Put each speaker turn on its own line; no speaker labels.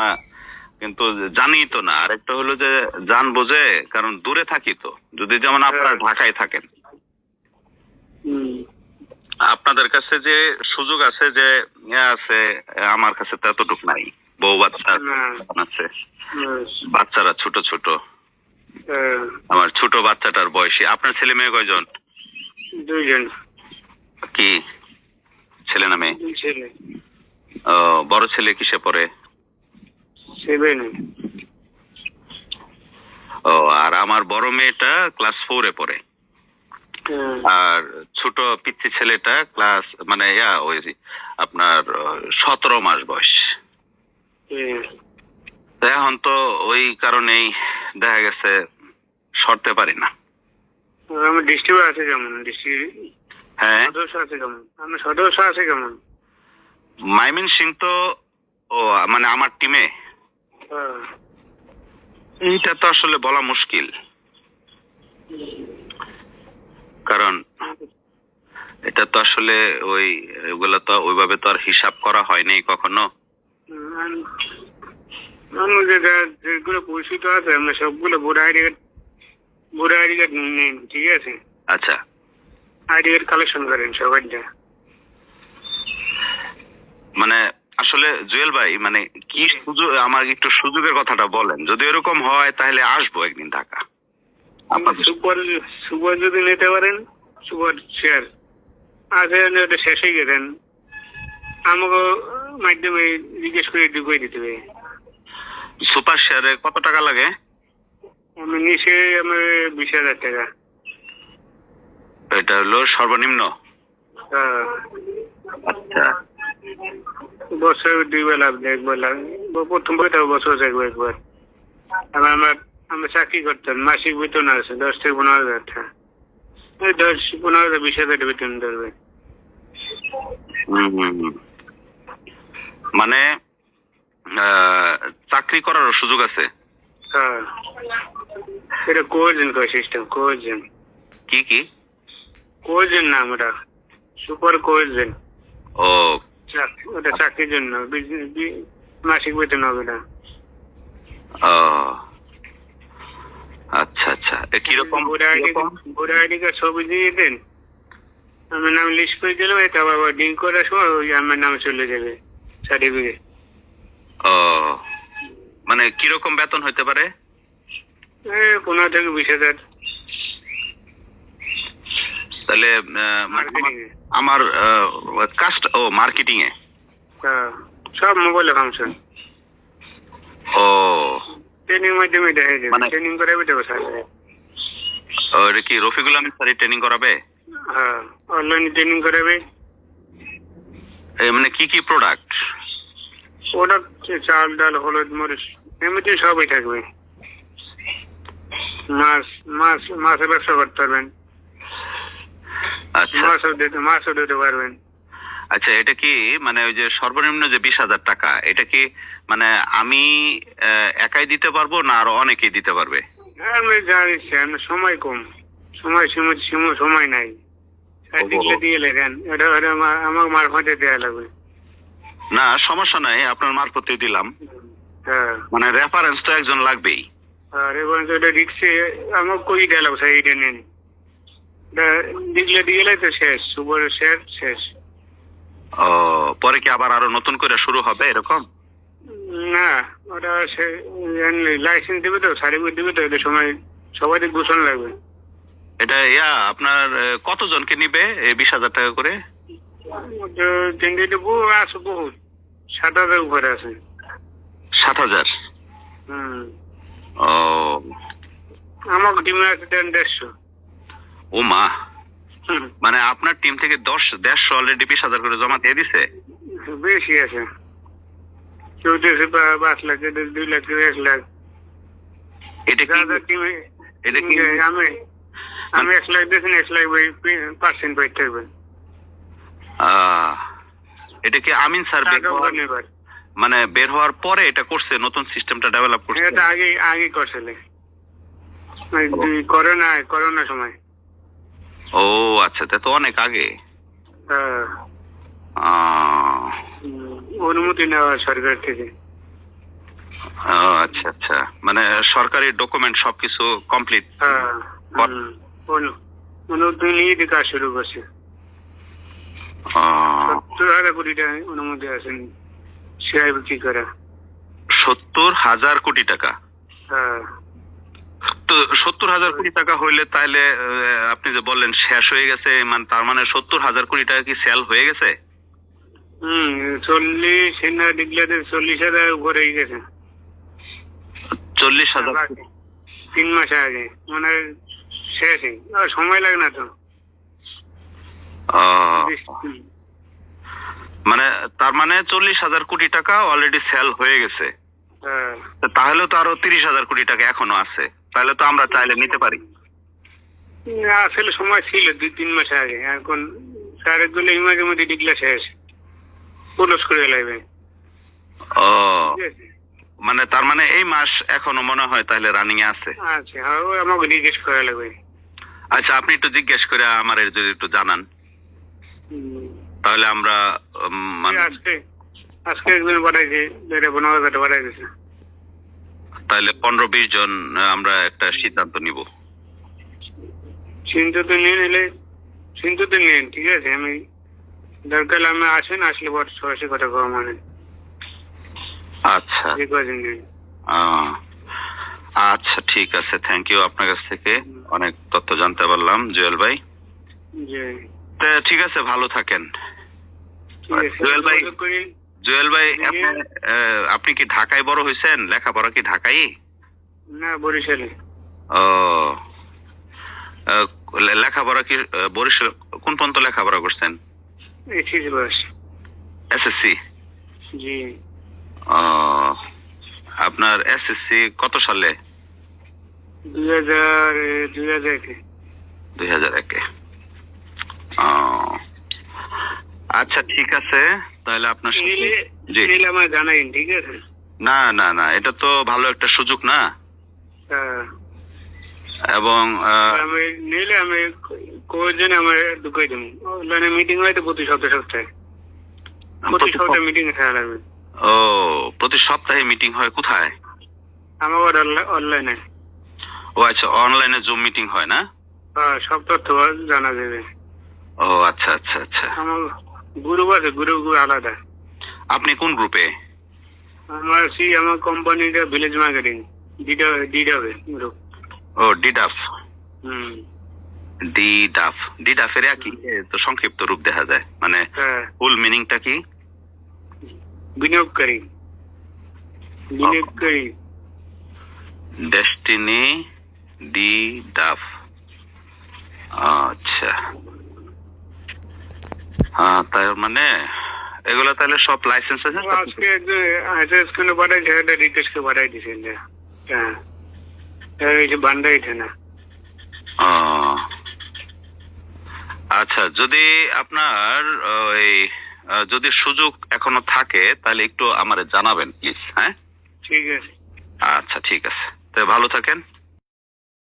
হ্যাঁ কিন্তু জানি তো না। আরেকটা হলো যে জান বোঝে কারণ দূরে থাকি তো। যদি যেমন আপনারা
হ্যাঁ।
ঢাকায় থাকেন। আপনাদের কাছে যে সুযোগ আছে যে আছে আমার কাছে তো এতটুকু নাই। বউ বাচ্চা আছে। বাচ্চারা ছোট ছোট।
হ্যাঁ,
আমার ছোট বাচ্চাটার বয়সী। আপনার ছেলে মেয়ে কয়জন?
দুইজন।
কি? ছেলে না মেয়ে? বড় ছেলে কিসে পড়ে?
সেভেনে।
ও আর আমার বড় মেয়েটা ক্লাস ফোরে পড়ে।
হ্যাঁ,
আর ছোট পিচ্ছি ছেলেটা ক্লাস মানে ইয়া ওই আপনার সতেরো মাস বয়স।
হ্যাঁ।
এখন তো ওই কারণেই দেখা গেছে সরতে পারি না।
আমার ডিস্ট্রিক্ট আছে কেমন? ডিস্ট্রিক্ট
হ্যাঁ।
সদস্য আছে কেমন? আমার সদস্য আছে কেমন?
মাইমিন সিং তো ও মানে আমার টিমে। এইটা তো আসলে বলা মুশকিল। কারণ এটা তো আসলে ওই ওগুলো তো ওইভাবে তো আর হিসাব করা হয়নি কখনো।
যেগুলো পরিচিত আছে আমরা সবগুলো voter ID card voter ID card নিন ঠিক আছে?
আচ্ছা।
আইডি কার্ড কালেকশন করেন সবাইটা
মানে আসলে জুয়েল ভাই মানে কি সুযোগ আমার একটু সুযোগের কথাটা বলেন। যদি এরকম হয় তাহলে আসব একদিন ঢাকা। আপনাদের
সুপার সুপার যদি নিতে পারেন সুপার শেয়ার আগে ওটা শেষ হয়ে গেছেন আমাকে মাধ্যমে জিজ্ঞেস করে ঢুকিয়ে দিতে হবে।
সুপার শেয়ারে কত টাকা লাগে?
আমি নিচে আমার বিশ হাজার টাকা।
এটা হলো সর্বনিম্ন?
হ্যাঁ,
আচ্ছা।
বছর দুইবার লাভ দেয় একবার লাভ প্রথম বইটা বছর একবার একবার আর আমার আমরা চাকরি করতাম মাসিক বেতন আছে দশ থেকে পনেরো হাজার টাকা। ওই দশ পনেরো হাজার বিশ হাজার বেতন ধরবে।
মানে চাকরি করারও সুযোগ আছে?
হ্যাঁ। এটা কোয়েজন কয় সিস্টেম কোয়েজন
কি কি?
কোয়েজন নাম ওটা সুপার কোয়েজন
ও
ওটা চাকরির জন্য মাসিক বেতন হবে না।
ও, আচ্ছা আচ্ছা। কীরকম
ভোটার আইডি কার্ড ছবি দিয়ে দেন। আমার নাম লিস্ট করে দিলাম এটা আবার ডিং করার সময় ওই আমার নামে চলে যাবে সার্টিফিকেট
ও মানে কীরকম বেতন হইতে পারে?
পনেরো থেকে বিশ হাজার।
তাহলে মানে আমার- কাস্ট ও মার্কেটিং এ
সব মোবাইলে ফাংশন
ও।
ট্রেনিং মাধ্যমে দেখা যাবে
মানে-
ট্রেনিং করাবে দেবো স্যার
ও, এটা কি রফিকুল আহমেদ স্যার ট্রেনিং করাবে?
হ্যাঁ অনলাইনে ট্রেনিং করাবে।
মানে কি কি প্রোডাক্ট
ওটা চাল ডাল হলুদ মরিচ এমনিতে সবই থাকবে। মাছ মাছ মাছের ব্যবসা করতে পারবেন।
আচ্ছা।
দিতে মাছও দিতে পারবেন।
আচ্ছা এটা কি মানে ওই যে সর্বনিম্ন যে বিশ হাজার টাকা এটা কি মানে আমি একাই দিতে পারব না আরও অনেকেই দিতে পারবে?
আমি আমি সময় কম। সময় সময় নাই। দিয়ে লেখেন। এটা আমার- আমার মারফতে দেওয়া লাগবে।
না সমস্যা নাই আপনার মারফতে দিলাম।
হ্যাঁ।
মানে রেফারেন্স তো একজন লাগবেই।
আর এবং ওটা রিক্সে আমার কই দেওয়া লাগবে স্যার এইটা নেন এটা দিলে দিয়ে গেলে তো শেষ শেষ শেষ।
ও পরে কি আবার আরও নতুন করে শুরু হবে এরকম?
না ওটা লাইসেন্স দেবে তো সার্টিফিকেট দেবে তো এটা সময় সবাই ঘোষণ লাগবে।
এটা ইয়া আপনার কতজনকে নিবে এই বিশ হাজার টাকা করে?
বহু আছে বহুত সাত হাজার উপরে আছে।
সাত হাজার?
হুম।
ও।
আমার টিমে আছে দেড়শো।
ও মা। মানে আপনার টিম থেকে দশ দেড়শো অলরেডি বিশ হাজার করে জমা দিয়ে দিছে?
বেশি আছে। কেউ দেশে পাঁচ লাখ দুই লাখ এক লাখ।
এটা কি
টিমে
এটা কি
আমি আমি এক লাখ দিয়েছেন এক লাখ পার্সেন্ট পাই থাকবেন
আহ, এটা কি আমিন স্যার বের হওয়ার- মানে বের হওয়ার পরে এটা করছে নতুন সিস্টেমটা ডেভেলপ করছে?
এটা আগে আগে করছিলে করোনা করোনা সময়।
ও আচ্ছা তা তো অনেক আগে।
হ্যাঁ, অনুমতি নেওয়া সরকার থেকে।
আচ্ছা আচ্ছা। মানে সরকারি ডকুমেন্ট সবকিছু কমপ্লিট?
হ্যাঁ অনুমতি নিয়ে কাজ শুরু করছে। সত্তর হাজার কোটি টাকা অনুমতি আছেন বিক্রি করে?
সত্তর হাজার কোটি টাকা?
হ্যাঁ।
তো সত্তর হাজার কোটি টাকা হইলে আহ, আপনি যে বললেন শেষ হয়ে গেছে মানে তার মানে সত্তর হাজার কোটি টাকা কি সেল হয়ে গেছে?
হম চল্লিশ না চল্লিশ হাজার উপরে গেছে।
চল্লিশ হাজার
তিন মাস আগে মানে আর সময় লাগে না তো।
মানে তার মানে চল্লিশ হাজার কোটি টাকা অলরেডি সেল হয়ে গেছে।
হ্যাঁ।
তাহলে তো আরও তিরিশ হাজার কোটি টাকা এখনও আছে। তাহলে তো আমরা চাইলে নিতে পারি।
আসলে সময় ছিল দুই তিন মাস আগে। এখন সাড়ে গুলো এই মাঝে মধ্যে ডিগলা শেষ। ক্লোজ করে লাগবে
ও মানে তার মানে এই মাস এখনও মনে হয় তাহলে রানিং এ আছে?
আচ্ছা হ্যাঁ আমাকে জিজ্ঞেস করা লাগবে।
আচ্ছা আপনি একটু জিজ্ঞেস করে আমার যদি একটু জানান। তাহলে আমরা মানে
আজকে আজকে একদিন পনেরো হাজার বাড়াই দিছে
তাহলে পনেরো বিশ জন আমরা একটা সিদ্ধান্ত নিব।
চিন্তা তো নিয়ে নিলে চিন্তা তো ঠিক আছে? আমি দরকার আমি আসেন আসলে পর সরাসরি কথা কওয়া মানে।
আচ্ছা।
নেন।
আচ্ছা ঠিক আছে থ্যাংক ইউ আপনার কাছ থেকে। অনেক তথ্য জানতে পারলাম জুয়েল ভাই। ঠিক আছে ভালো থাকেন। জুয়েল ভাই। জুয়েল ভাই আপনি কি ঢাকায় বড় হয়েছেন? লেখাপড়া কি ঢাকায়
না বরিশালে।
ও লেখাপড়া কি বরিশাল কোন পর্যন্ত লেখাপড়া করছেন?
এসিস বাস।
এসএসসি?
জি।
আপনার এসএসসি কত সালে?
দুই হাজার দুই হাজার একে।
দুই হাজার একে। আচ্ছা ঠিক আছে। তাহলে আপনার
নিলে
জি।
নিলে আমার জানাইন ঠিক আছে?
না না না এটা তো ভালো একটা সুযোগ না।
হ্যাঁ।
এবং
আমি নিলে আমি কয়েকজনে আমার ঢুকাই দেবো। অনলাইনে মিটিং হয় তো প্রতি সপ্তাহে সপ্তাহে। প্রতি সপ্তাহে
সপ-
মিটিং থাকা লাগবে।
ও প্রতি সপ্তাহে মিটিং হয় কোথায়?
আমার অনলাইনে
ও আচ্ছা অনলাইনে জুম মিটিং হয় না?
হ্যাঁ সব তথ্য জানা যাবে।
ও আচ্ছা আচ্ছা আচ্ছা।
আমার গ্রুপ আছে গ্রুপ আলাদা
আপনি কোন গ্রুপে
আমার সেই আমার কোম্পানিটা ভিলেজ মার্কেটিং দিটা হবে গ্রুপ
ও ডিডাফ
হুম।
ডিডাফ ডিডাফের কি? তো সংক্ষিপ্ত রূপ দেখা যায়। মানে
হ্যাঁ।
ফুল মিনিংটা কি?
বিনিয়োগকারী বিনিয়োগকারী
ডেস্টিনি ডি ডাফ আচ্ছা হ্যাঁ তাই মানে এগুলো তাহলে সব লাইসেন্স আছে?
আজকে কোনো পাঠাইছে পাঠাই দিয়েছেন যে হ্যাঁ। এই যে বান্ডা এটা না
আচ্ছা যদি আপনার ওই যদি সুযোগ এখনও থাকে তাহলে একটু আমারে জানাবেন প্লিজ হ্যাঁ?
ঠিক আছে।
আচ্ছা ঠিক আছে। তো ভালো থাকেন।